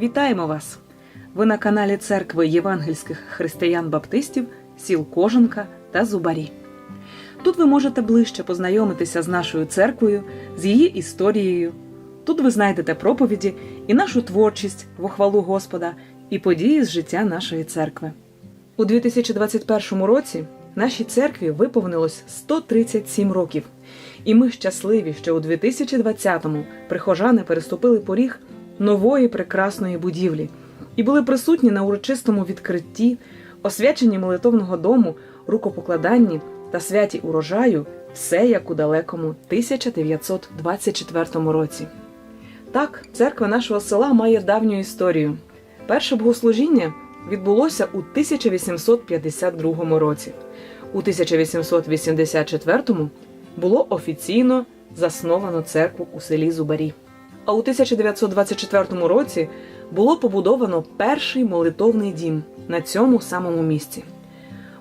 Вітаємо вас! Ви на каналі Церкви Євангельських християн-баптистів сіл Кожанка та Зубарі. Тут ви можете ближче познайомитися з нашою церквою, з її історією. Тут ви знайдете проповіді і нашу творчість в хвалу Господа, і події з життя нашої церкви. У 2021 році нашій церкві виповнилось 137 років, і ми щасливі, що у 2020-му прихожани переступили поріг нової прекрасної будівлі і були присутні на урочистому відкритті, освяченні молитовного дому, рукопокладанні та святі урожаю, все як у далекому 1924 році. Так, церква нашого села має давню історію. Перше богослужіння відбулося у 1852 році. У 1884 було офіційно засновано церкву у селі Зубарі. А у 1924 році було побудовано перший молитовний дім на цьому самому місці.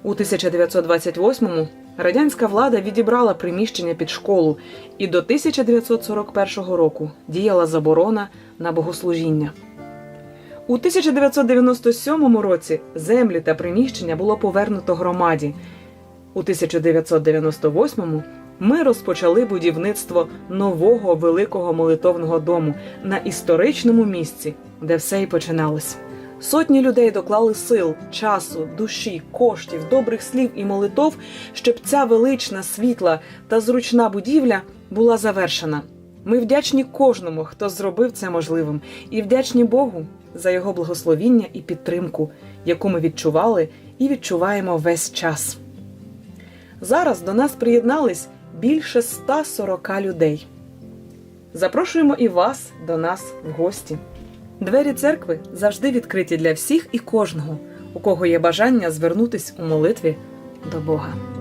У 1928-му радянська влада відібрала приміщення під школу, і до 1941 року діяла заборона на богослужіння. У 1997 році землі та приміщення було повернуто громаді. У 1998 ми розпочали будівництво нового великого молитовного дому на історичному місці, де все і починалось. Сотні людей доклали сил, часу, душі, коштів, добрих слів і молитов, щоб ця велична, світла та зручна будівля була завершена. Ми вдячні кожному, хто зробив це можливим, і вдячні Богу за його благословіння і підтримку, яку ми відчували і відчуваємо весь час. Зараз до нас приєднались більше 140 людей. Запрошуємо і вас до нас в гості. Двері церкви завжди відкриті для всіх і кожного, у кого є бажання звернутись у молитві до Бога.